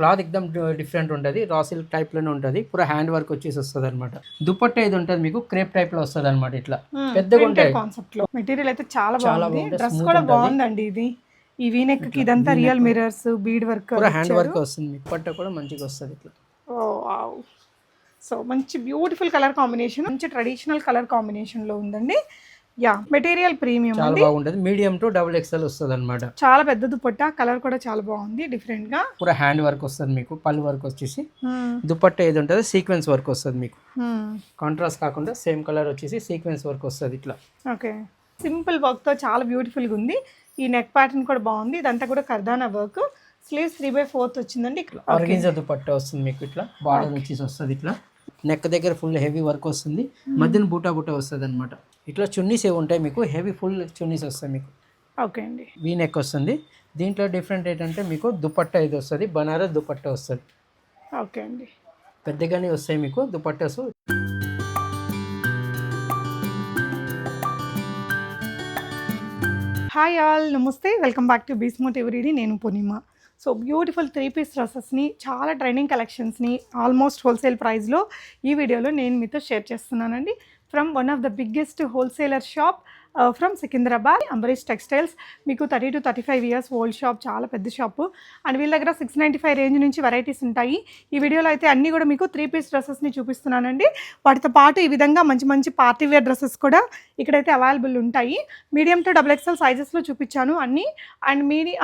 Cloth ఎక్దమ్ different ఉంటుంది. Raw silk టైప్లోనే ఉంటుంది. పూరా హ్యాండ్ వర్క్ వచ్చేసి వస్తుంది అనమాట దుపట్టా ఇది ఉంటుంది మీకు? క్రేప్ టైప్లో వస్తుంది అనమాట ఇట్లా పెద్దగా ఉంటాయి. కాన్సెప్ట్లో. మెటీరియల్ అయితే చాలా చాలా డ్రెస్ కూడా. బాగుందండి ఇది. ఈ వీనెక్కి ఇదంతా real mirrors bead work hand work వస్తుంది మీకు. దుపట్టా కూడా మంచిగా వస్తుంది ఇట్లా. సో మంచి బ్యూటిఫుల్ కలర్ కాంబినేషన్ మంచి ట్రెడిషనల్ కలర్ కాంబినేషన్లో ఉందండి. యా మెటీరియల్ ప్రీమియం చాలా బాగుంటుంది. మీడియం టు డబుల్ ఎక్స్ఎల్ వస్తుంది అనమాట చాలా పెద్ద దుపట్టా కలర్ కూడా చాలా బాగుంది డిఫరెంట్గా పూరా హ్యాండ్ వర్క్ వస్తుంది మీకు పళ్ళు వర్క్ వచ్చేసి. దుపట్టా ఏది ఉంటుంది సీక్వెన్స్ వర్క్ వస్తుంది మీకు. కాంట్రాస్ట్ కాకుండా సేమ్ కలర్ వచ్చేసి సీక్వెన్స్ వర్క్ వస్తుంది ఇట్లా. ఓకే. సింపుల్ వర్క్తో చాలా బ్యూటిఫుల్గా ఉంది. ఈ నెక్ ప్యాటర్న్ కూడా బాగుంది. ఇదంతా కూడా కర్దానా work. Sleeves three by fourth వచ్చిందండి. ఆర్గెన్జా దుపట్టా వస్తుంది మీకు ఇట్లా. బార్డర్ వచ్చేసి వస్తుంది ఇట్లా. నెక్ దగ్గర ఫుల్ హెవీ వర్క్ వస్తుంది. మధ్యన బూటా బూటా వస్తుంది అనమాట ఇట్లా చున్నీస్ ఏవి ఉంటాయి మీకు హెవీ ఫుల్ చున్నీస్ వస్తాయి మీకు. ఓకే అండి. వీ నెక్ వస్తుంది. దీంట్లో డిఫరెంట్ ఏంటంటే మీకు దుపట్టా ఇది వస్తుంది బనారస్ దుపట్టా వస్తుంది. ఓకే అండి. పెద్దగానే వస్తాయి మీకు దుపట్టాస్. హాయ్ ఆల్ నమస్తే. వెల్కమ్ బ్యాక్ టు బీస్మోట్ ఎవరీడి నేను Purnima. So beautiful three piece డ్రెస్సెస్ని చాలా ట్రైనింగ్ కలెక్షన్స్ని ఆల్మోస్ట్ హోల్సేల్ ప్రైస్లో ఈ వీడియోలో నేను మీతో షేర్ చేస్తున్నానండి. From one of the biggest wholesaler shop from Secunderabad Ambareesh textiles మీకు thirty to thirty five years old shop చాలా పెద్ద షాపు అండ్ వీళ్ళ దగ్గర సిక్స్ నైంటీ ఫైవ్ రేంజ్ నుంచి వెరైటీస్ ఉంటాయి. ఈ వీడియోలో అయితే అన్నీ కూడా మీకు త్రీ పీస్ డ్రెస్సెస్ని చూపిస్తున్నానండి. వాటితో పాటు ఈ విధంగా మంచి మంచి పార్టీ వేర్ డ్రెస్సెస్ కూడా ఇక్కడైతే అవైలబుల్ ఉంటాయి. మీడియం టు డబుల్ ఎక్స్ఎల్ సైజెస్లో చూపించాను అన్నీ. And medium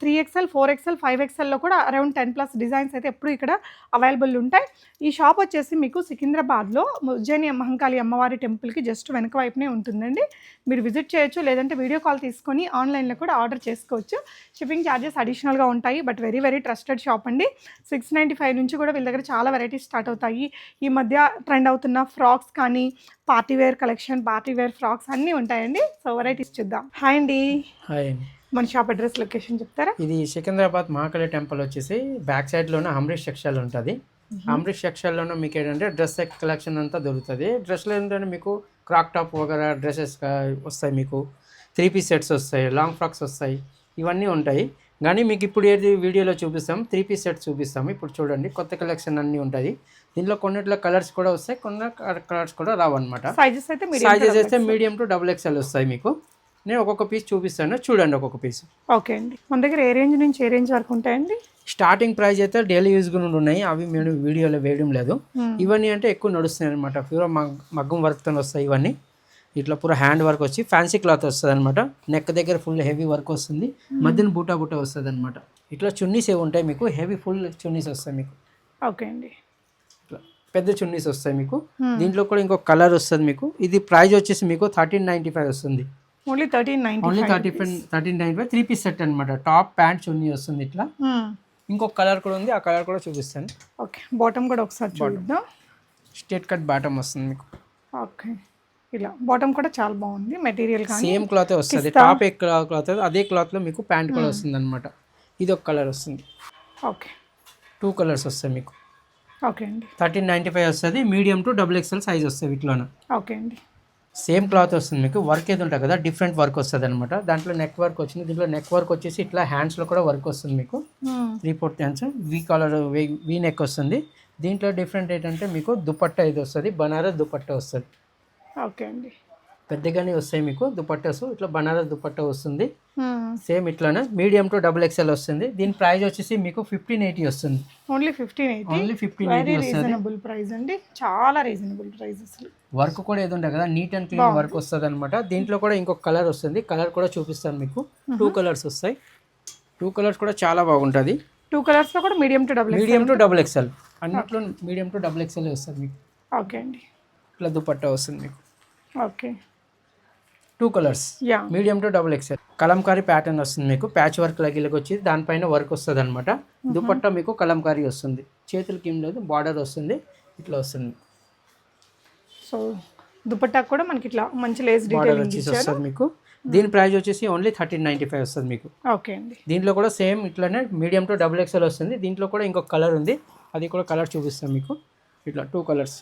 three XL four XL five ఎక్స్ఎల్లో కూడా అరౌండ్ టెన్ ప్లస్ డిజైన్స్ అయితే ఎప్పుడు ఇక్కడ అవైలబుల్ ఉంటాయి. ఈ షాప్ వచ్చేసి మీకు సికింద్రాబాద్లో ఉజ్జయిని మహంకాళి అమ్మవారి టెంపుల్కి జస్ట్ వెనక వైపునే ఉంటుందండి. మీరు విజిట్ చేయొచ్చు లేదంటే వీడియో కాల్ తీసుకొని ఆన్లైన్లో కూడా ఆర్డర్ చేసుకోవచ్చు. షిప్పింగ్ ఛార్జెస్ అడిషనల్గా ఉంటాయి but very very trusted shop అండి. సిక్స్ నైంటీ ఫైవ్ నుంచి కూడా వీళ్ళ దగ్గర చాలా వెరైటీస్ స్టార్ట్ అవుతాయి. ఈ మధ్య ట్రెండ్ అవుతున్న ఫ్రాక్స్ కానీ party wear collection party wear frocks అన్నీ ఉంటాయండి. సో వెరైటీస్ చూద్దాం. హాయ్ అండి. హాయ్ మన షాప్ అడ్రస్ లొకేషన్ చెప్తారా? ఇది సికింద్రాబాద్ మహాకాళి టెంపుల్ వచ్చేసి బ్యాక్ సైడ్లోనే అమరీష్ సెక్షల్ ఉంటుంది. అమరీష్ సెక్షన్లోనే మీకు ఏంటంటే డ్రెస్ కలెక్షన్ అంతా దొరుకుతుంది. డ్రెస్లో ఏంటంటే మీకు క్రాక్ టాప్ వగేరా డ్రెస్సెస్ వస్తాయి మీకు. త్రీ పీస్ సెట్స్ వస్తాయి లాంగ్ ఫ్రాక్స్ వస్తాయి. ఇవన్నీ ఉంటాయి. కానీ మీకు ఇప్పుడు ఏది వీడియోలో చూపిస్తాం త్రీ పీస్ సెట్స్ చూపిస్తాం. ఇప్పుడు చూడండి కొత్త కలెక్షన్ అన్నీ ఉంటుంది. దీంట్లో కొన్నిట్లో కలర్స్ కూడా వస్తాయి కొన్ని కలర్స్ కూడా రావన్నమాట. సైజెస్ అయితే సైజెస్ అయితే మీడియం టు డబుల్ ఎక్స్ఎల్ వస్తాయి మీకు. నేను ఒక్కొక్క పీస్ చూపిస్తాను. చూడండి ఒక్కొక్క పీస్ ఓకే అండి. మన దగ్గర ఏ రేంజ్ నుంచి ఏ రేంజ్ వరకు ఉంటాయండి? స్టార్టింగ్ ప్రైస్ అయితే డైలీ యూజ్ కూడా ఉన్నాయి. అవి మేము వీడియోలో వేయడం లేదు. Hmm. ఇవన్నీ అంటే ఎక్కువ నడుస్తాయి అనమాట ప్యూర్ మగ్గం వర్క్తో వస్తాయి ఇవన్నీ. ఇట్లా పూర హ్యాండ్ వర్క్ వచ్చి ఫ్యాన్సీ క్లాత్ వస్తుంది అనమాట నెక్ దగ్గర ఫుల్ హెవీ వర్క్ వస్తుంది. మధ్యన బూటా బూటా వస్తుంది అనమాట ఇట్లా చున్నీస్ ఏవి ఉంటాయి మీకు? హెవీ ఫుల్ చున్నీస్ వస్తాయి మీకు. ఓకే అండి. ఇట్లా పెద్ద చున్నీస్ వస్తాయి మీకు. Hmm. దీంట్లో కూడా ఇంకో కలర్ వస్తుంది మీకు. ఇది ప్రైస్ వచ్చేసి మీకు థర్టీన్ నైంటీ ఫైవ్ వస్తుంది. Only thirteen ninety only thirty thirteen ninety five three piece set అనమాట టాప్ ప్యాంట్ చున్నీ వస్తుంది ఇట్లా. ఇంకొక కలర్ కూడా ఉంది ఆ కలర్ కూడా చూపిస్తాను. ఓకే బాటమ్ కూడా ఒకసారి చూద్దాం. స్ట్రేట్ కట్ బాటమ్ వస్తుంది మీకు. ఓకే ఇలా. బాటమ్ కూడా చాలా బాగుంది మెటీరియల్ సేమ్ క్లాత్ వస్తుంది. టాప్ ఏ క్లాత్ అదే క్లాత్లో మీకు ప్యాంట్ కూడా వస్తుంది అనమాట ఇది ఒక కలర్ వస్తుంది. ఓకే. టూ కలర్స్ వస్తాయి మీకు. ఓకే అండి. థర్టీన్ నైంటీ ఫైవ్ వస్తుంది medium to double XL size వస్తుంది వీటిలోన. ఓకే అండి. సేమ్ క్లాత్ వస్తుంది మీకు వర్క్ ఏది ఉంటుంది కదా డిఫరెంట్ వర్క్ వస్తుంది అనమాట దాంట్లో నెక్ వర్క్ వచ్చింది దీంట్లో నెక్ వర్క్ వచ్చేసి ఇట్లా హ్యాండ్స్లో కూడా వర్క్ వస్తుంది మీకు. Three fourth hands V collar V neck వస్తుంది. దీంట్లో డిఫరెంట్ ఏంటంటే మీకు దుపట్టా ఇది వస్తుంది బనారస్ దుపట్టా వస్తుంది. ఓకే అండి. పెద్దగానే వస్తాయి మీకు. దుపట్టాస్ ఇట్లా బనారస్ దుపట్టా వస్తుంది. సేమ్ ఇట్లానే మీడియం టు డబుల్ ఎక్స్ఎల్ వస్తుంది. దీని ప్రైస్ వచ్చేసి మీకు ఫిఫ్టీన్ ఎయిటీ వస్తుంది. Only fifteen eighty? Only fifteen eighty reasonable price అండి. చాలా రీజనబుల్ ప్రైస్ అసలు. వర్క్ కూడా ఏది ఉంటుంది కదా నీట్ అండ్ క్లీన్ వర్క్ వస్తుంది అనమాట దీంట్లో కూడా ఇంకొక కలర్ వస్తుంది. కలర్ కూడా చూపిస్తాను మీకు. టూ కలర్స్ వస్తాయి. టూ కలర్స్ కూడా చాలా బాగుంటుంది. టూ కలర్స్లో కూడా medium to double medium to double XL అన్నిట్లో మీడియం టు డబుల్ ఎక్స్ఎల్ వస్తుంది మీకు. ఓకే అండి. ఇట్లా దుపట్టా వస్తుంది మీకు. Okay. Two colours yeah medium to double XL Kalamkari pattern వస్తుంది మీకు. ప్యాచ్ వర్క్ లగిలకి వచ్చి దానిపైన వర్క్ వస్తుంది అనమాట దుపట్టా మీకు కలంకారీ వస్తుంది. చేతులకి ఏం లేదు బార్డర్ వస్తుంది ఇట్లా వస్తుంది. సో దుపట్టా కూడా మనకి ఇట్లా మంచి లేస్ బార్డర్ డీటెయిలింగ్ వచ్చేసి ఇచ్చారు. వస్తుంది మీకు. దీని ప్రైస్ వచ్చేసి ఓన్లీ థర్టీన్ నైంటీ ఫైవ్ వస్తుంది మీకు. ఓకే అండి. దీంట్లో కూడా సేమ్ ఇట్లానే మీడియం టు డబుల్ ఎక్స్ఎల్ వస్తుంది. దీంట్లో కూడా ఇంకొక కలర్ ఉంది. అది కూడా కలర్ చూపిస్తాం మీకు. ఇట్లా టూ కలర్స్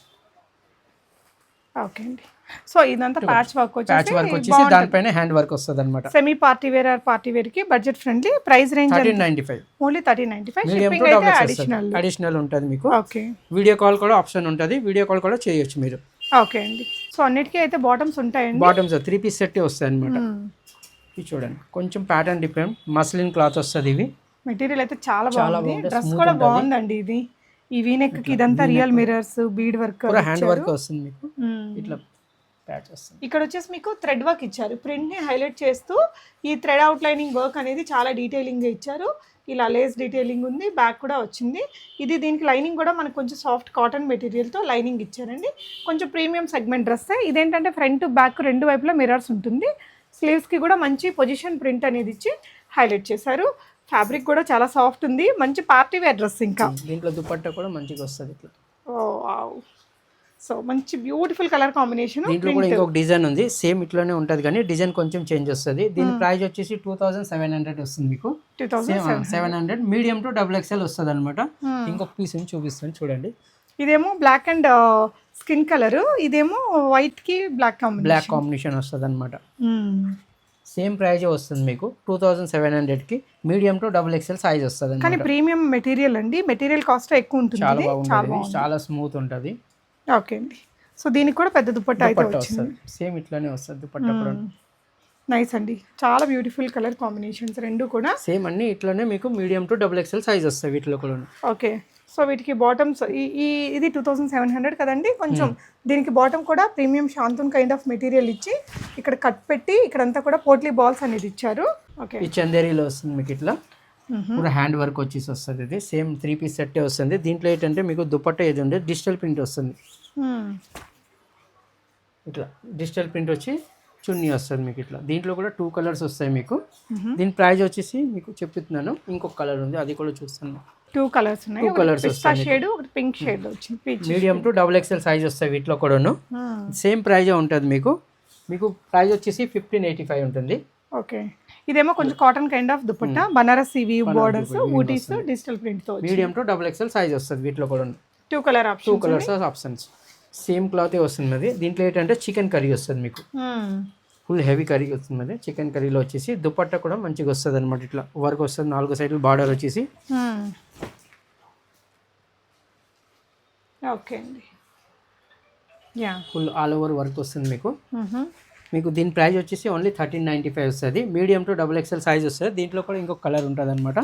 ఓకే అండి. సో ఇదంతా ప్యాచ్ వర్క్ ప్యాచ్ వర్క్ వచ్చేసి దానిపైన హ్యాండ్ వర్క్ వస్తుంది అనమాట semi party wear or party వేర్కి budget friendly price range thirteen ninety five. Only thirty ninety five. Shipping అయితే అడిషనల్ అడిషనల్ ఉంటుంది మీకు. ఓకే. వీడియో కాల్ కూడా ఆప్షన్ ఉంటుంది. వీడియో కాల్ కూడా చేయొచ్చు మీరు. ఓకే అండి. సో అన్నిటికీ అయితే బాటమ్స్ ఉంటాయండి. బాటమ్స్ త్రీ పీస్ సెట్ వస్తాయి అనమాట. ఇది చూడండి. కొంచెం ప్యాటర్న్ డిఫరెంట్ మస్లిన్ క్లాత్ వస్తుంది ఇవి. మెటీరియల్ అయితే చాలా బాగుంది. డ్రెస్ కూడా. బాగుందండి ఇది. ఈ వీనెక్కి ఇదంతా real mirrors bead work hand work వస్తుంది మీకు. ఇట్లా ప్యాచ్ వస్తుంది. ఇక్కడ వచ్చేసి మీకు థ్రెడ్ వర్క్ ఇచ్చారు. ప్రింట్ని హైలైట్ చేస్తూ ఈ థ్రెడ్ అవుట్ లైనింగ్ వర్క్ అనేది చాలా డీటెయిలింగ్గా ఇచ్చారు. ఇలా లేస్ డీటెయిలింగ్ ఉంది బ్యాక్ కూడా వచ్చింది. ఇది దీనికి లైనింగ్ కూడా మనకు కొంచెం సాఫ్ట్ కాటన్ మెటీరియల్తో లైనింగ్ ఇచ్చారండి. కొంచెం ప్రీమియం సెగ్మెంట్ డ్రెస్ ఇదేంటంటే ఫ్రంట్ బ్యాక్ రెండు వైపులా మిరర్స్ ఉంటుంది. స్లీవ్స్కి కూడా మంచి పొజిషన్ ప్రింట్ అనేది ఇచ్చి హైలైట్ చేశారు. ఫ్యాబ్రిక్ కూడా చాలా సాఫ్ట్ ఉంది. మంచి పార్టీ వేర్ డ్రెస్ ఇంకా. దీంట్లో దుపట్టా కూడా మంచిగా వస్తుంది ఇట్లా. ఓ సో మంచి బ్యూటిఫుల్ కలర్ కాంబినేషన్ దీంట్లో కూడా ఇంకొక డిజైన్ ఉంది. సేమ్ ఇట్లానే ఉంటుంది కానీ డిజైన్ కొంచెం చేంజ్ వస్తుంది. దీని ప్రైస్ వచ్చేసి టూ థౌసండ్ సెవెన్ హండ్రెడ్ వస్తుంది మీకు. Seven hundred. Medium to double XL వస్తుంది అనమాట ఇంకొక పీస్ చూపిస్తాను చూడండి. ఇదేమో బ్లాక్ అండ్ స్కిన్ కలర్ ఇదేమో వైట్కి బ్లాక్ కాంబినేషన్ బ్లాక్ కాంబినేషన్ వస్తుంది అనమాట సేమ్ ప్రైజే వస్తుంది మీకు టూ థౌసండ్ సెవెన్ హండ్రెడ్కి. Medium to double XL size వస్తుంది కానీ ప్రీమియం మెటీరియల్ అండి. మెటీరియల్ కాస్ట్ ఎక్కువ ఉంటుంది. చాలా బాగుంటుంది. చాలా స్మూత్ ఉంటుంది. ఓకే అండి. సో దీనికి కూడా పెద్ద దుపట్టా అయితే సేమ్ ఇట్లానే వస్తుంది దుపట్టా కూడా. నైస్ అండి. చాలా బ్యూటిఫుల్ కలర్ కాంబినేషన్స్ రెండు కూడా. సేమ్ అన్ని ఇట్లానే మీకు medium to double XL size వస్తాయి వీటిలో కూడా. ఓకే సో వీటికి బాటమ్స్ ఈ ఇది టూ థౌసండ్ సెవెన్ హండ్రెడ్ కదండి? కొంచెం దీనికి బాటమ్ కూడా premium shantoon kind of material ఇచ్చి ఇక్కడ కట్ పెట్టి ఇక్కడంతా కూడా పోట్లీ బాల్స్ అనేది ఇచ్చారు. ఓకే ఈ చందేరీలో వస్తుంది మీకు ఇట్లా. పూర హ్యాండ్ వర్క్ వచ్చేసి వస్తుంది ఇది. సేమ్ త్రీ పీస్ సెట్టే వస్తుంది. దీంట్లో ఏంటంటే మీకు దుపట్టా ఏది ఉండే డిజిటల్ ప్రింట్ వస్తుంది. ఇట్లా. డిజిటల్ ప్రింట్ వచ్చి చున్నీ వస్తుంది మీకు ఇట్లా. దీంట్లో కూడా టూ కలర్స్ వస్తాయి మీకు. దీని ప్రైస్ వచ్చేసి మీకు చెప్తున్నాను. ఇంకొక కలర్ ఉంది అది కూడా చూస్తాను టూ కలర్స్ ఉన్నాయి. Two colours పిస్తా షేడ్ పింక్ షేడ్ వచ్చింది. Medium to double XL size వస్తాయి వీటిలో కూడాను. సేమ్ ప్రైజే ఉంటుంది మీకు. మీకు ప్రైస్ వచ్చేసి ఫిఫ్టీన్ ఎయిటీ ఫైవ్ ఉంటుంది. ఓకే. ఇదేమో కొంచెం cotton kind of dupatta Banaras ఇవి బోర్డర్స్ ఊటీస్ digital ప్రింట్తో medium to double XL size వస్తుంది వీటిలో కూడా two colour two colours options same క్లాతే వస్తుంది అది దీంట్లో ఏంటంటే చికెన్ కర్రీ వస్తుంది మీకు. ఫుల్ హెవీ కర్రీ వస్తుంది అది చికెన్ కర్రీలో వచ్చేసి దుపట్టా కూడా మంచిగా వస్తుంది అనమాట ఇట్లా. వర్క్ వస్తుంది నాలుగు సైడ్లు బార్డర్ వచ్చేసి. ఓకే అండి. Yeah. Full all over work వస్తుంది మీకు. మీకు దీని ప్రైస్ వచ్చేసి ఓన్లీ థర్టీన్ నైంటీ ఫైవ్ వస్తుంది. Medium to double XL size వస్తుంది. దీంట్లో కూడా ఇంకొక కలర్ ఉంటుంది అనమాట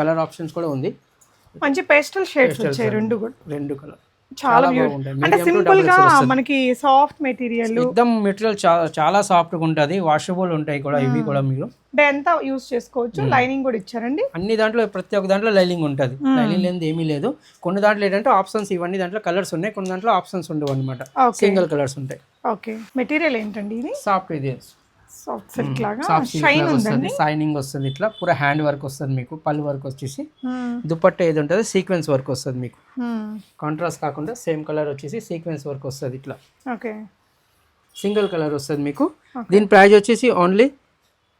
కలర్ ఆప్షన్స్ కూడా ఉంది. మంచి పేస్టల్ షేడ్స్ వచ్చాయి రెండు కూడా. రెండు కలర్. చాలా అంటే సింపుల్గా మనకి సాఫ్ట్ మెటీరియల్ ఎక్దమ్ మెటీరియల్ చాలా చాలా సాఫ్ట్గా ఉంటుంది. వాషబుల్ ఉంటాయి కూడా ఇవి కూడా మీరు. అంటే ఎంత యూస్ చేసుకోవచ్చు? లైనింగ్ కూడా ఇచ్చారండి. అన్ని దాంట్లో ప్రతి ఒక్క దాంట్లో లైనింగ్ ఉంటుంది. లైనింగ్ లేనిది ఏమీ లేదు. కొన్ని దాంట్లో ఏంటంటే ఆప్షన్స్ ఇవన్నీ దాంట్లో కలర్స్ ఉన్నాయి. కొన్ని దాంట్లో ఆప్షన్స్ ఉండవు అనమాట సింగిల్ కలర్స్ ఉంటాయి. ఓకే మెటీరియల్ ఏంటండి ఇది? సాఫ్ట్ ఇది సాఫ్ట్ సిల్క్ లాగా సాఫ్ట్ షైన్ వస్తుంది. షైనింగ్ వస్తుంది ఇట్లా. పూర హ్యాండ్ వర్క్ వస్తుంది మీకు పళ్ళు వర్క్ వచ్చేసి. దుపట్టా ఏది ఉంటుంది సీక్వెన్స్ వర్క్ వస్తుంది మీకు. కాంట్రాస్ట్ కాకుండా సేమ్ కలర్ వచ్చేసి సీక్వెన్స్ వర్క్ వస్తుంది ఇట్లా. ఓకే. సింగిల్ కలర్ వస్తుంది మీకు. దీని ప్రైస్ వచ్చేసి ఓన్లీ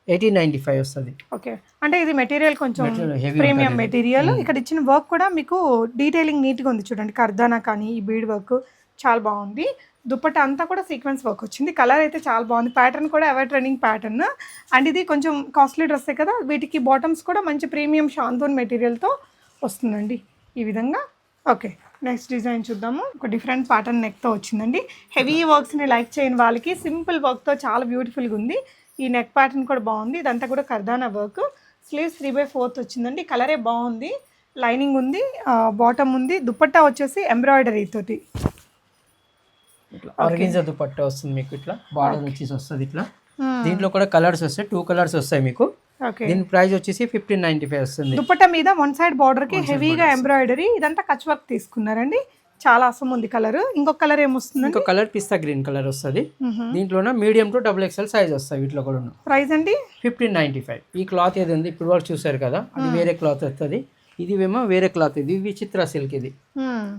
ఎయిటీన్ నైంటీ ఫైవ్ వస్తుంది. ఓకే. అంటే ఇది మెటీరియల్ కొంచెం ప్రీమియం. మెటీరియల్. ఇక్కడ ఇచ్చిన వర్క్ కూడా మీకు డీటెయిలింగ్ నీట్గా ఉంది చూడండి. కర్దానా కానీ ఈ బీడ్ వర్క్ చాలా బాగుంది. దుప్పట అంతా కూడా సీక్వెన్స్ వర్క్ వచ్చింది. కలర్ అయితే చాలా బాగుంది. ప్యాటర్న్ కూడా ఎవర్ ట్రెండింగ్ ప్యాటర్న్. అండ్ ఇది కొంచెం కాస్ట్లీ డ్రెస్సే కదా? వీటికి బాటమ్స్ కూడా మంచి ప్రీమియం షాంతోన్ మెటీరియల్తో వస్తుందండి ఈ విధంగా. ఓకే నెక్స్ట్ డిజైన్ చూద్దాము. ఒక డిఫరెంట్ ప్యాటర్న్ నెక్తో వచ్చిందండి. హెవీ వర్క్స్ని లైక్ చేయని వాళ్ళకి సింపుల్ వర్క్తో చాలా బ్యూటిఫుల్గా ఉంది. ఈ నెక్ ప్యాటర్న్ కూడా బాగుంది. ఇదంతా కూడా కర్దానా work. Sleeves three by fourth వచ్చిందండి. కలరే బాగుంది. లైనింగ్ ఉంది. బాటమ్ ఉంది. దుప్పట్టా వచ్చేసి ఎంబ్రాయిడరీ తోటి. ఇట్లా. ఆర్గెన్జా దుపట్టా వస్తుంది మీకు ఇట్లా. బార్డర్ వచ్చేసి వస్తుంది ఇట్లా. దీంట్లో కూడా కలర్స్ వస్తాయి. టూ కలర్స్ వస్తాయి మీకు. దీని ప్రైస్ వచ్చేసి ఫిఫ్టీన్ నైన్టీ ఫైవ్ వస్తుంది. దుపట్టా మీద వన్ సైడ్ బార్డర్కి హెవీగా ఎంబ్రాయిడరీ ఇదంతా కచ్ వర్క్ తీసుకున్నారండి. చాలా అసం ఉంది కలర్ ఇంకొక కలర్ ఏమొస్తుందండి ఇంకో కలర్ పిస్తా గ్రీన్ కలర్ వస్తుంది. దీంట్లోనే medium to double XL size వస్తాయి వీటిలో కూడా ప్రైస్ అండి? ఫిఫ్టీన్ నైన్టీ ఫైవ్ ఈ క్లాత్ ఏది ఉంది? ఇప్పుడు వరకు చూసారు కదా. అది వేరే క్లాత్ వస్తుంది. ఇది ఏమో వేరే క్లాత్ ఇది విచిత్ర సిల్క్ ఇది.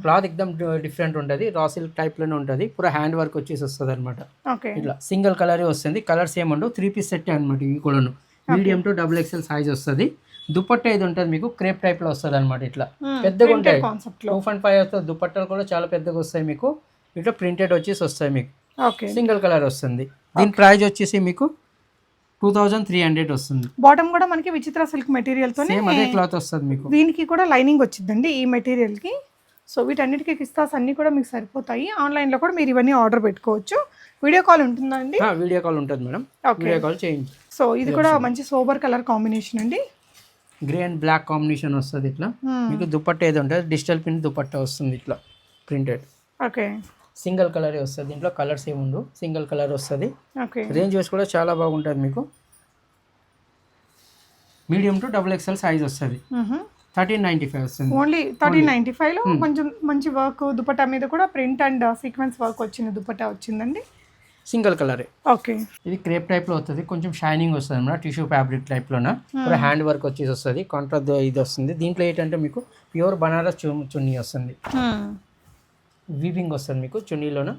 క్లాత్ ఎక్దమ్ డిఫరెంట్ ఉంటుంది రా సిల్క్ టైప్లోనే ఉంటుంది పూర హ్యాండ్ వర్క్ వచ్చేసి వస్తుంది అనమాట ఓకే. ఇట్లా సింగిల్ కలరే వస్తుంది కలర్స్ ఏముండవు త్రీ పీస్ సెట్ అనమాట ఇవి కూడాను. Medium to double XL size వస్తుంది. దుపట్టా ఇది ఉంటుంది మీకు క్రేప్ టైప్లో వస్తుంది అనమాట ఇట్లా పెద్దగా ఉంటాయి. టూ పాయింట్ ఫైవ్ వస్తుంది దుపట్టాలు కూడా చాలా పెద్దగా వస్తాయి మీకు. ఇట్లా ప్రింటెడ్ వచ్చేసి వస్తాయి మీకు. ఓకే. సింగిల్ కలర్ వస్తుంది. దీని ప్రైస్ వచ్చేసి మీకు టూ థౌజండ్ త్రీ హండ్రెడ్ వస్తుంది. బాటమ్ కూడా మనకి విచిత్ర సిల్క్ మెటీరియల్ అదే క్లాత్ వస్తుంది మీకు. దీనికి కూడా లైనింగ్ వచ్చిందండి ఈ మెటీరియల్కి. సో వీటన్నిటికీ కిస్తాస్ అన్ని కూడా మీకు సరిపోతాయి. ఆన్లైన్లో కూడా మీరు ఇవన్నీ ఆర్డర్ పెట్టుకోవచ్చు. వీడియో కాల్ ఉంటుందా అండి? వీడియో కాల్ ఉంటుంది మేడం. వీడియో కాల్ చేయండి. సో ఇది కూడా మంచి సోబర్ కలర్ కాంబినేషన్ అండి. గ్రే అండ్ బ్లాక్ కాంబినేషన్ వస్తుంది ఇట్లా. మీకు దుపట్టా ఏది ఉంటుంది డిజిటల్ ప్రింట్ దుపట్టా వస్తుంది ఇట్లా ప్రింటెడ్ ఓకే సింగిల్ కలరే వస్తుంది. దీంట్లో కలర్స్ ఏమి ఉండవు. సింగిల్ కలర్ వస్తుంది. ఓకే. రేంజ్ వైస్ కూడా చాలా బాగుంటుంది మీకు. Medium to double XL size వస్తుంది. థర్టీన్ నైంటీ ఫైవ్ వస్తుంది. ఓన్లీ థర్టీన్ నైన్టీ లో కొంచెం మంచి వర్క్ దుపట్టా మీద కూడా ప్రింట్ అండ్ సీక్వెన్స్ వర్క్ వచ్చిన దుపట్టా వచ్చిందండి. సింగిల్ కలరే. ఓకే. ఇది క్రేప్ టైప్లో వస్తుంది. కొంచెం షైనింగ్ వస్తుంది అన్నమాట. టిష్యూ ఫ్యాబ్రిక్ టైప్ లోన హ్యాండ్ వర్క్ వచ్చేసి వస్తుంది. కాంట్రా ఇది వస్తుంది. దీంట్లో ఏంటంటే మీకు ప్యూర్ బనారస్ చున్నీ వస్తుంది. వీవింగ్ వస్తుంది మీకు చున్నీలోన?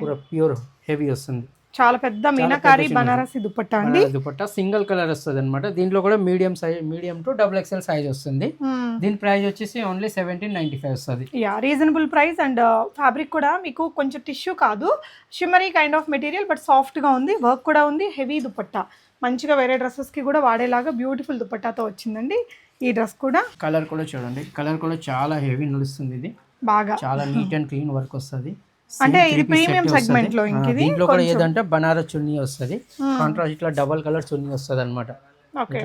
పూరా ప్యూర్ హెవీ వస్తుంది. చాలా పెద్ద మీనాకారి బనారసి దుపట్టా అండి. దుపట్టా సింగిల్ కలర్ వస్తుంది అనమాట దీంట్లో కూడా medium size medium to double XL size వస్తుంది. దీని ప్రైస్ వచ్చేసి ఓన్లీ సెవెంటీన్ నైన్టీ ఫైవ్ వస్తుంది. Yeah reasonable price and fabric కూడా మీకు కొంచెం టిష్యూ కాదు. Shimmery kind of material but సాఫ్ట్గా ఉంది వర్క్ కూడా ఉంది హెవీ దుపట్టా. మంచిగా వేరే డ్రెస్సెస్కి కూడా వాడేలాగా బ్యూటిఫుల్ దుపట్టాతో వచ్చిందండి. ఈ డ్రెస్ కూడా. కలర్ కూడా చూడండి. కలర్ కూడా చాలా హెవీ నడుస్తుంది ఇది. బాగా. చాలా నీట్ అండ్ క్లీన్ వర్క్ వస్తుంది. అంటే ఇది premium segment లో ఇంక ఇది దీంట్లో కూడా ఏదంటే బనారస్ చున్నీ వస్తుంది. కాంట్రాస్ట్ ఇట్లా డబల్ కలర్ చున్నీ వస్తుంది అనమాట ఓకే.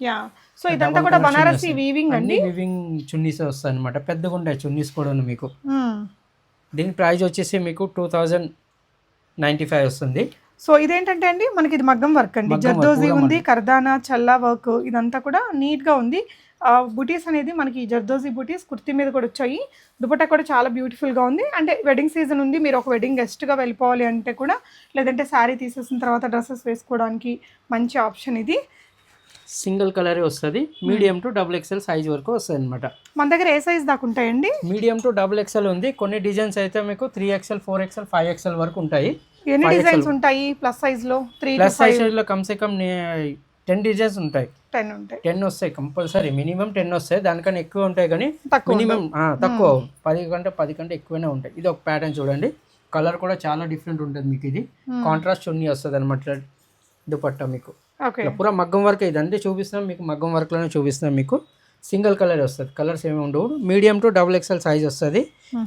యా. సో ఇదంతా కూడా బనారసి వీవింగ్ అండి? వివింగ్ చున్నీస్ వస్తాయి అనమాట పెద్దగా ఉంటాయి చున్నీస్ కూడా మీకు. దీని ప్రైస్ వచ్చేసి మీకు టూ థౌజండ్ నైంటీ ఫైవ్ వస్తుంది. సో ఇదేంటంటే అండి మనకి ఇది మగ్గం వర్క్ అండి. జర్దోజీ ఉంది కర్దానా చల్లా వర్క్ ఇదంతా కూడా నీట్గా ఉంది. బుటీస్ అనేది మనకి జర్దోజీ బుటీస్ కుర్తీ మీద కూడా వచ్చాయి. దుపట్టా కూడా చాలా బ్యూటిఫుల్గా ఉంది. అంటే వెడ్డింగ్ సీజన్ ఉంది మీరు ఒక వెడ్డింగ్ గెస్ట్గా వెళ్ళిపోవాలి అంటే కూడా లేదంటే శారీ తీసేసిన తర్వాత డ్రెస్సెస్ వేసుకోవడానికి మంచి ఆప్షన్ ఇది. సింగిల్ కలరే వస్తుంది. Medium to double XL size వరకు వస్తుంది అనమాట మన దగ్గర ఏ సైజ్ దాకా ఉంటాయండి? మీడియం టు డబుల్ ఎక్స్ఎల్ ఉంది. కొన్ని డిజైన్స్ అయితే మీకు three XL four XL five XL వరకు ఉంటాయి. ఎన్ని డిజైన్స్. ఉంటాయి ప్లస్ సైజ్లో? త్రీ ప్లస్ సైజ్లో కమ్సే కమ్ టెన్ డిజైన్స్ ఉంటాయి. టెన్ ఉంటాయి. టెన్ వస్తాయి కంపల్సరీ మినిమం టెన్ వస్తాయి. దానికన్నా ఎక్కువ ఉంటాయి కానీ మినిమం తక్కువ పది కంటే పది కంటే ఎక్కువనే ఉంటాయి. ఇది ఒక ప్యాటర్న్ చూడండి. కలర్ కూడా చాలా డిఫరెంట్ ఉంటుంది మీకు ఇది. కాంట్రాస్ట్ చున్నీ వస్తుంది అనమాట దుపట్టా మీకు. పూరా మగ్గం వర్క్ ఇదంటే చూపిస్తున్నాం మీకు మగ్గం వర్క్లోనే చూపిస్తున్నాం మీకు. సింగిల్ కలర్ వస్తుంది. కలర్స్ ఏమి ఉండవు. Medium to double XL size వస్తుంది.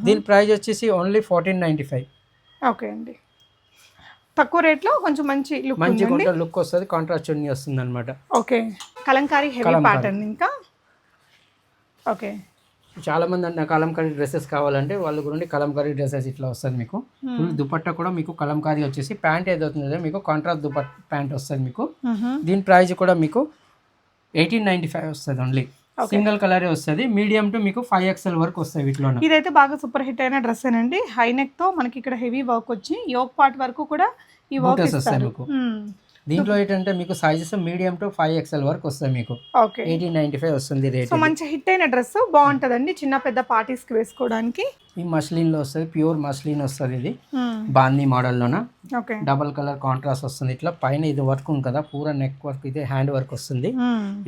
దీని ప్రైస్ వచ్చేసి only fourteen ninety five okay అండి. తక్కువ రేట్లో కొంచెం మంచి లుక్ మంచి లుక్ వస్తుంది కాంట్రాస్ట్ చున్నీ వస్తుంది అనమాట ఓకే. కలంకారీ హెవీ. ప్యాటర్న్ ఇంకా? ఓకే. చాలా మంది అంటే కలంకారీ డ్రెస్సెస్ కావాలంటే వాళ్ళ గురించి కలంకారీ డ్రెస్సెస్ ఇట్లా వస్తుంది మీకు. ఫుల్ దుపట్టా కూడా మీకు కలంకారీ వచ్చేసి ప్యాంట్ ఏదవుతుందో మీకు కాంట్రాస్ట్ దుపట్ ప్యాంట్ వస్తుంది మీకు. దీని ప్రైస్ కూడా మీకు ఎయిటీన్ నైన్టీ ఫైవ్ వస్తుంది ఓన్లీ సింగిల్ కలరే వస్తుంది. మీడియం టు మీకు ఫైవ్ ఎక్స్ఎల్ వరకు వస్తాయి వీటిలో ఇదైతే బాగా సూపర్ హిట్ అయిన డ్రెస్ అండి హై నెక్తో మనకి ఇక్కడ హెవీ వర్క్ వచ్చి యోక్ పార్ట్ వరకు కూడా ఈ వర్క్ వస్తాయి మీకు. దీంట్లో ఏంటంటే మీకు sizes medium to five XL వరకు వస్తాయి మీకు. ఓకే ఎయిటీన్ నైన్టీ ఫైవ్ వస్తుంది రేట్ సో మంచి హిట్ అయిన డ్రెస్ బాగుంటదండి. చిన్న పెద్ద పార్టీస్కి వేసుకోవడానికి. ఈ మస్లిన్లో వస్తుంది ప్యూర్ మస్లిన్ వస్తుంది ఇది. బాందీ మోడల్లోన ఓకే డబల్ కలర్ కాంట్రాస్ట్ వస్తుంది ఇట్లా. పైన ఇది వర్క్ ఉంది కదా పూరా నెక్ వర్క్ ఇది హ్యాండ్ వర్క్ వస్తుంది.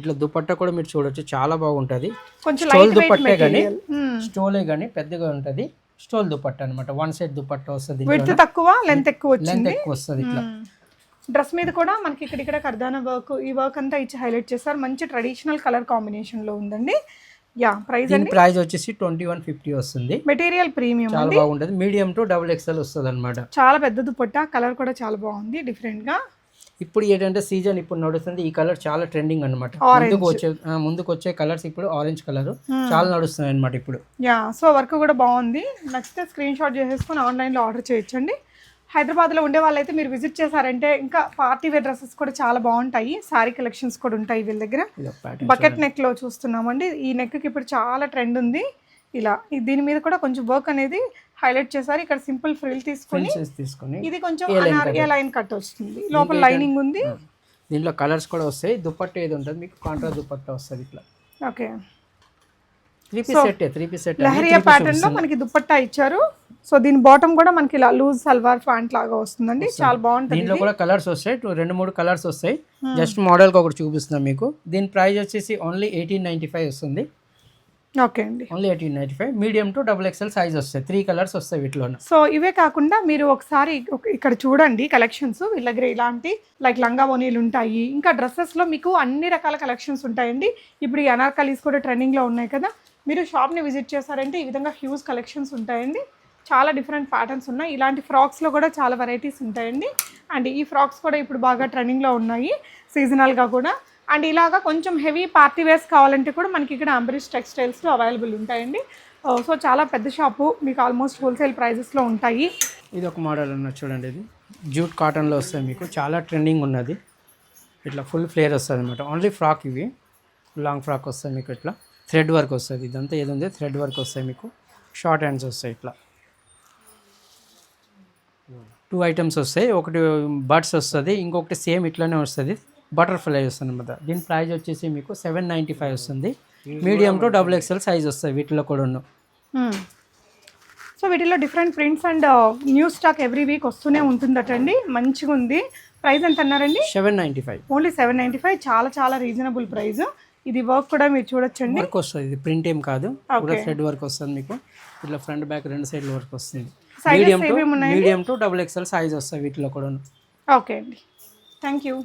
ఇట్లా దుపట్టా కూడా మీరు చూడొచ్చు చాలా బాగుంటుంది. కొంచెం స్టోల్ దుపట్టే కానీ మెటీరియల్ స్టోలే కానీ పెద్దగా ఉంటుంది. స్టోల్ దుపట్టా అనమాట వన్ సైడ్ దుపట్టా వస్తుంది తక్కువ లెంత్ ఎక్కువ లెంత్ ఎక్కువ వస్తుంది ఇట్లా. డ్రెస్ మీద కూడా మనకి ఇక్కడ ఇక్కడ కర్దానా వర్క్ ఈ వర్క్ అంతా ఇచ్చి హైలైట్ చేస్తారు. మంచి ట్రెడిషనల్ కలర్ కాంబినేషన్లో ఉందండి. యా ప్రైస్ అండి? ప్రైస్ వచ్చేసి ట్వంటీ వన్ ఫిఫ్టీ వస్తుంది. మెటీరియల్ ప్రీమియం చాలా బాగుంటుంది. మీడియం టు డబుల్ ఎక్స్ఎల్ వస్తుంది అనమాట చాలా పెద్ద దుపట్టా కలర్ కూడా చాలా బాగుంది డిఫరెంట్గా. ఇప్పుడు ఏంటంటే సీజన్ ఇప్పుడు నడుస్తుంది. ఈ కలర్ చాలా ట్రెండింగ్ అనమాట. ముందుకు వచ్చే ముందుకు వచ్చే కలర్స్ ఇప్పుడు ఆరెంజ్ కలర్ చాలా నడుస్తుంది అనమాట ఇప్పుడు. యా సో వర్క్ కూడా బాగుంది. నచ్చితే స్క్రీన్ షాట్ చేసేసుకొని ఆన్లైన్లో ఆర్డర్ చేయొచ్చండి. హైదరాబాద్లో ఉండే వాళ్ళైతే మీరు విజిట్ చేశారంటే ఇంకా పార్టీ వేర్ డ్రెస్సెస్ కూడా చాలా బాగుంటాయి. శారీ కలెక్షన్స్ కూడా ఉంటాయి వీళ్ళ దగ్గర. బకెట్ నెక్లో చూస్తున్నామండి. ఈ నెక్కి ఇప్పుడు చాలా ట్రెండ్ ఉంది. ఇలా దీని మీద కూడా కొంచెం వర్క్ అనేది హైలైట్ చేశారు. ఇక్కడ సింపుల్ ఫ్రిల్ తీసుకొని తీసుకొని ఇది కొంచెం. లైన్ కట్ వస్తుంది. లోపల లైనింగ్ ఉంది. దీంట్లో కలర్స్ కూడా వస్తాయి. దుపట్టా ఏది ఉంటుంది? మీకు కాంట్రా దుపట్టా వస్తుంది ఇట్లా. Okay. Three piece set three piece set leheriya ప్యాటర్న్లో మనకి దుపట్టా ఇచ్చారు. సో దీని బాటమ్ కూడా మనకి ఇలా లూజ్ సల్వార్ ప్యాంట్ లాగా వస్తుందండి. చాలా బాగుంటుంది దీంట్లో కూడా కలర్స్ వస్తాయి. రెండు మూడు కలర్స్ వస్తాయి. జస్ట్ మోడల్కి ఒకటి చూపిస్తున్నాం మీకు. దీని ప్రైస్ వచ్చేసి ఓన్లీ ఎయిటీన్ నైన్టీ ఫైవ్ వస్తుంది. ఓకే అండి. Only eighteen ninety five medium to double XL size వస్తాయి. త్రీ కలర్స్ వస్తాయి వీటిలో సో ఇవే కాకుండా మీరు ఒకసారి ఒక- ఇక్కడ చూడండి కలెక్షన్స్ వీళ్ళ దగ్గర ఇలాంటి లైక్ లంగా ఓనీలు ఉంటాయి. ఇంకా డ్రెస్సెస్లో మీకు అన్ని రకాల కలెక్షన్స్ ఉంటాయండి. ఇప్పుడు ఈ అనార్కలీస్ కూడా ట్రెండింగ్లో ఉన్నాయి కదా. మీరు షాప్ని విజిట్ చేశారంటే ఈ విధంగా హ్యూజ్ కలెక్షన్స్ ఉంటాయండి. చాలా డిఫరెంట్ ప్యాటర్న్స్ ఉన్నాయి. ఇలాంటి ఫ్రాక్స్లో కూడా చాలా వెరైటీస్ ఉంటాయండి. అండ్ ఈ ఫ్రాక్స్ కూడా ఇప్పుడు బాగా ట్రెండింగ్లో ఉన్నాయి సీజనల్గా కూడా. అండ్ ఇలాగా కొంచెం హెవీ పార్టీ వేర్స్ కావాలంటే కూడా మనకి ఇక్కడ అంబరీష్ టెక్స్టైల్స్లో అవైలబుల్ ఉంటాయండి. సో చాలా పెద్ద షాపు. మీకు ఆల్మోస్ట్ హోల్సేల్ ప్రైజెస్లో ఉంటాయి. ఇది ఒక మోడల్ ఉన్నది చూడండి ఇది. జూట్ కాటన్లో వస్తుంది మీకు. చాలా ట్రెండింగ్ ఉన్నది. ఇట్లా ఫుల్ ఫ్లేర్ వస్తుంది అనమాట ఓన్లీ ఫ్రాక్ ఇవి. లాంగ్ ఫ్రాక్ వస్తుంది మీకు ఇట్లా. థ్రెడ్ వర్క్ వస్తుంది. ఇదంతా ఏది ఉంది థ్రెడ్ వర్క్ వస్తాయి మీకు. షార్ట్ హ్యాండ్స్ వస్తాయి ఇట్లా. టూ ఐటమ్స్ వస్తాయి. ఒకటి బర్డ్స్ వస్తుంది ఇంకొకటి సేమ్ ఇట్లానే వస్తుంది. బటర్ఫ్లై వస్తుంది అనమాట దీని ప్రైస్ వచ్చేసి మీకు సెవెన్ నైంటీ ఫైవ్ వస్తుంది. Medium to double XL size వస్తాయి వీటిలో కూడా సో వీటిలో different prints and new stock every week వస్తూనే ఉంటుందటండి. మంచిగా ఉంది ప్రైస్ ఎంత అన్నారండి seven ninety five. Only seven ninety five. చాలా చాలా రీజనబుల్ ప్రైస్. ఇది వర్క్ కూడా మీరు చూడొచ్చండి. వర్క్ వస్తుంది. ఇది ప్రింట్ ఏం కాదు. కూడా థ్రెడ్ వర్క్ వస్తుంది మీకు. ఇట్లా ఫ్రంట్ బ్యాక్ రెండు సైడ్ల వర్క్ వస్తుంది. Medium to? Medium to double XL size వస్తాయి వీటిలో కూడా ఓకే అండి. Thank you